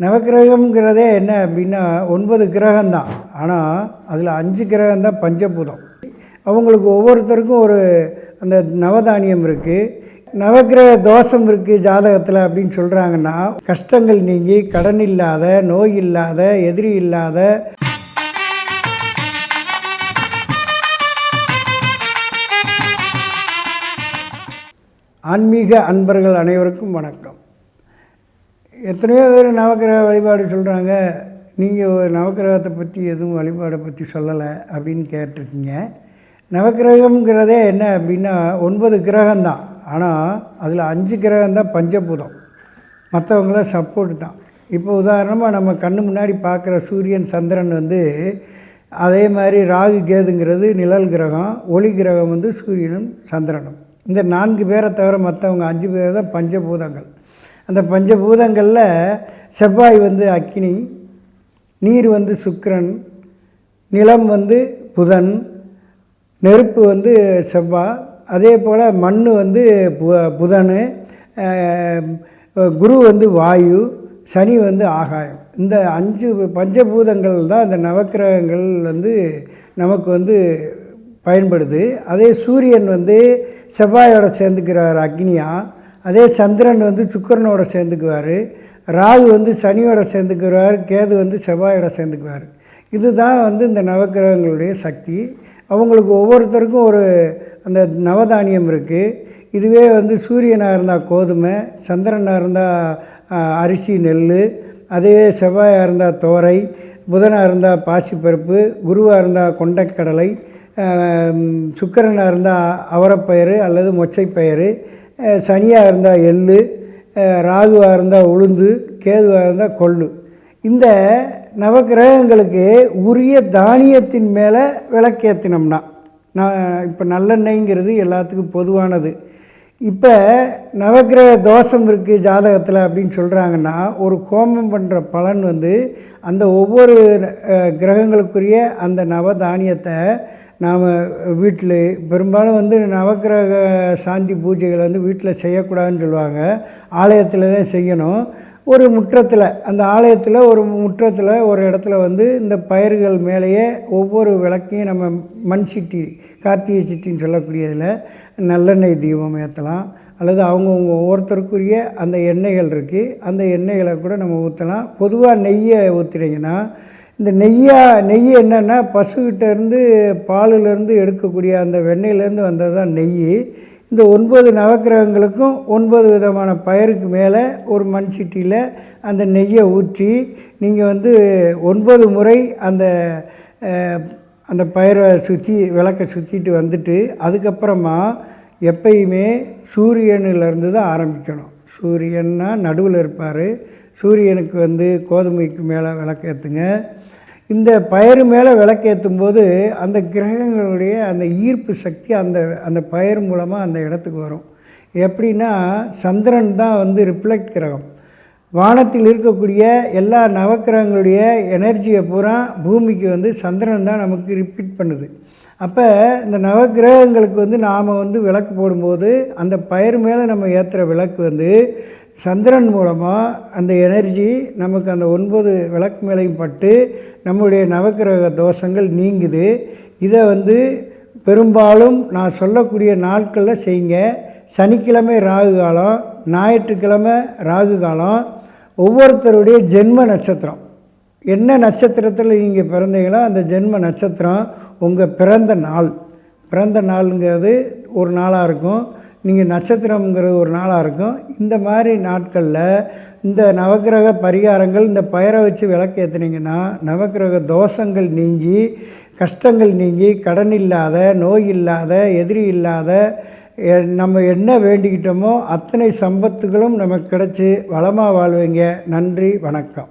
நவக்கிரகம்ங்கிறதே என்ன அப்படின்னா ஒன்பது கிரகம்தான். ஆனால் அதில் அஞ்சு கிரகம் தான் பஞ்சபூதம். அவங்களுக்கு ஒவ்வொருத்தருக்கும் ஒரு அந்த நவதானியம் இருக்குது நவக்கிரக தோஷம் இருக்குது ஜாதகத்தில் அப்படின்னு சொல்கிறாங்கன்னா கஷ்டங்கள் நீங்கி கடன் இல்லாத நோய் இல்லாத எதிரி இல்லாத ஆன்மீக அன்பர்கள் அனைவருக்கும் வணக்கம். எத்தனையோ பேர் நவக்கிரக வழிபாடு சொல்கிறாங்க நீங்கள் ஒரு நவக்கிரகத்தை பற்றி எதுவும் வழிபாடை பற்றி சொல்லலை அப்படின்னு கேட்டிருக்கீங்க. நவக்கிரகம்ங்கிறதே என்ன அப்படின்னா ஒன்பது கிரகம்தான். ஆனால் அதில் அஞ்சு கிரகம் தான் பஞ்சபூதம். மற்றவங்களாம் சப்போர்ட் தான். இப்போ உதாரணமாக நம்ம கண்ணு முன்னாடி பார்க்குற சூரியன் சந்திரன் வந்து அதே மாதிரி ராகு கேதுங்கிறது நிழல் கிரகம் ஒளி கிரகம் வந்து சூரியனும் சந்திரனும். இந்த நான்கு பேரை தவிர மற்றவங்க அஞ்சு பேர் தான் பஞ்சபூதங்கள். அந்த பஞ்சபூதங்களில் செவ்வாய் வந்து அக்னி நீர் வந்து சுக்கரன் நிலம் வந்து புதன் நெருப்பு வந்து செவ்வாய் அதே போல் மண் வந்து பு புதன் குரு வந்து வாயு சனி வந்து ஆகாயம். இந்த அஞ்சு பஞ்சபூதங்கள் தான் இந்த நவக்கிரகங்கள் வந்து நமக்கு வந்து பயன்படுது. அதே சூரியன் வந்து செவ்வாயோட சேர்ந்துக்கிறார் அக்னியாக அதே சந்திரன் வந்து சுக்கரனோட சேர்ந்துக்குவார். ராகு வந்து சனியோட சேர்ந்துக்குவார். கேது வந்து செவ்வாயோட சேர்ந்துக்குவார். இதுதான் வந்து இந்த நவக்கிரகங்களுடைய சக்தி. அவங்களுக்கு ஒவ்வொருத்தருக்கும் ஒரு அந்த நவதானியம் இருக்குது இதுவே வந்து சூரியனாக இருந்தால் கோதுமை சந்திரனாக இருந்தால் அரிசி நெல் அதே செவ்வாயாக இருந்தால் தோரை புதனாக இருந்தால் பாசிப்பருப்பு குருவாக இருந்தால் கொண்டைக்கடலை சுக்கரனாக இருந்தால் அவரப்பயிறு அல்லது மொச்சைப்பயிறு சனியாக இருந்தால் எள் ராகுவாக இருந்தால் உளுந்து கேதுவாக இருந்தால் கொள்ளு. இந்த நவகிரகங்களுக்கு உரிய தானியத்தின் மேலே விளக்கேற்றினோம்னா நான் இப்போ நல்லெண்ணெய்ங்கிறது எல்லாத்துக்கும் பொதுவானது. இப்போ நவக்கிரக தோஷம் இருக்குது ஜாதகத்தில் அப்படின்னு சொல்கிறாங்கன்னா ஒரு கோமம் பண்ணுற பலன் வந்து அந்த ஒவ்வொரு கிரகங்களுக்குரிய அந்த நவதானியத்தை நாம் வீட்டில் பெரும்பாலும் வந்து நவக்கிரக சாந்தி பூஜைகள் வந்து வீட்டில் செய்யக்கூடாதுன்னு சொல்லுவாங்க. ஆலயத்தில் தான் செய்யணும். ஒரு முற்றத்தில் அந்த ஆலயத்தில் ஒரு முற்றத்தில் ஒரு இடத்துல வந்து இந்த பயிர்கள் மேலேயே ஒவ்வொரு விளக்கையும் நம்ம மண் சிட்டி கார்த்திகை சிட்டின்னு சொல்லக்கூடியதில் நல்லெண்ணெய் தீபம் ஏற்றலாம் அல்லது அவங்கவுங்க ஒவ்வொருத்தருக்குரிய அந்த எண்ணெய்கள் இருக்குது அந்த எண்ணெய்களை கூட நம்ம ஊற்றலாம் பொதுவாக நெய்யை ஊற்றுனீங்கன்னா இந்த நெய்யா நெய் என்னென்னா பசுக்கிட்டேருந்து பாலிலேருந்து எடுக்கக்கூடிய அந்த வெண்ணெயிலேருந்து வந்தது தான் நெய். இந்த ஒன்பது நவக்கிரகங்களுக்கும் ஒன்பது விதமான பயிருக்கு மேலே ஒரு மண் சிட்டியில் அந்த நெய்யை ஊற்றி நீங்கள் வந்து ஒன்பது முறை அந்த அந்த பயிரை சுற்றி விளக்கை சுற்றிட்டு வந்துட்டு அதுக்கப்புறமா எப்பயுமே சூரியனிலேருந்து தான் ஆரம்பிக்கணும். சூரியன்னா நடுவில் இருப்பார். சூரியனுக்கு வந்து கோதுமைக்கு மேலே விளக்கேற்றுங்க இந்த பயிர் மேலே விளக்கேற்றும் போது அந்த கிரகங்களுடைய அந்த ஈர்ப்பு சக்தி அந்த அந்த பயிர் மூலமாக அந்த இடத்துக்கு வரும். எப்படின்னா சந்திரன் தான் வந்து ரிஃப்ளெக்ட் கிரகம். வானத்தில் இருக்கக்கூடிய எல்லா நவக்கிரகங்களுடைய எனர்ஜியை பூரா பூமிக்கு வந்து சந்திரன் தான் நமக்கு ரிப்பீட் பண்ணுது. அப்போ இந்த நவக்கிரகங்களுக்கு வந்து நாம் வந்து விளக்கு போடும்போது அந்த பயிர் மேலே நம்ம ஏற்றுகிற விளக்கு வந்து சந்திரன் மூலமாக அந்த எனர்ஜி நமக்கு அந்த ஒன்பது விளக்கு மேலையும் பட்டு நம்முடைய நவக்கிரக தோஷங்கள் நீங்குது. இதை வந்து பெரும்பாலும் நான் சொல்லக்கூடிய நாட்களில் செய்யுங்க. சனிக்கிழமை ராகு காலம் ஞாயிற்றுக்கிழமை ராகு காலம் ஒவ்வொருத்தருடைய ஜென்ம நட்சத்திரம். என்ன நட்சத்திரத்தில் நீங்கள் பிறந்தீங்களோ அந்த ஜென்ம நட்சத்திரம் உங்கள் பிறந்த நாள். பிறந்த நாளுங்கிறது ஒரு நாளாக இருக்கும். நீங்கள் நட்சத்திரம்ங்கிறது ஒரு நாளாக இருக்கும். இந்த மாதிரி நாட்களில் இந்த நவக்கிரக பரிகாரங்கள் இந்த பயிரை வச்சு விளக்கு ஏற்றுனீங்கன்னா நவக்கிரக தோஷங்கள் நீங்கி கஷ்டங்கள் நீங்கி கடன் இல்லாத நோய் இல்லாத எதிரி இல்லாத நம்ம என்ன வேண்டிக்கிட்டோமோ அத்தனை சம்பத்துகளும் நமக்கு கிடச்சி வளமாக வாழ்வீங்க. நன்றி வணக்கம்.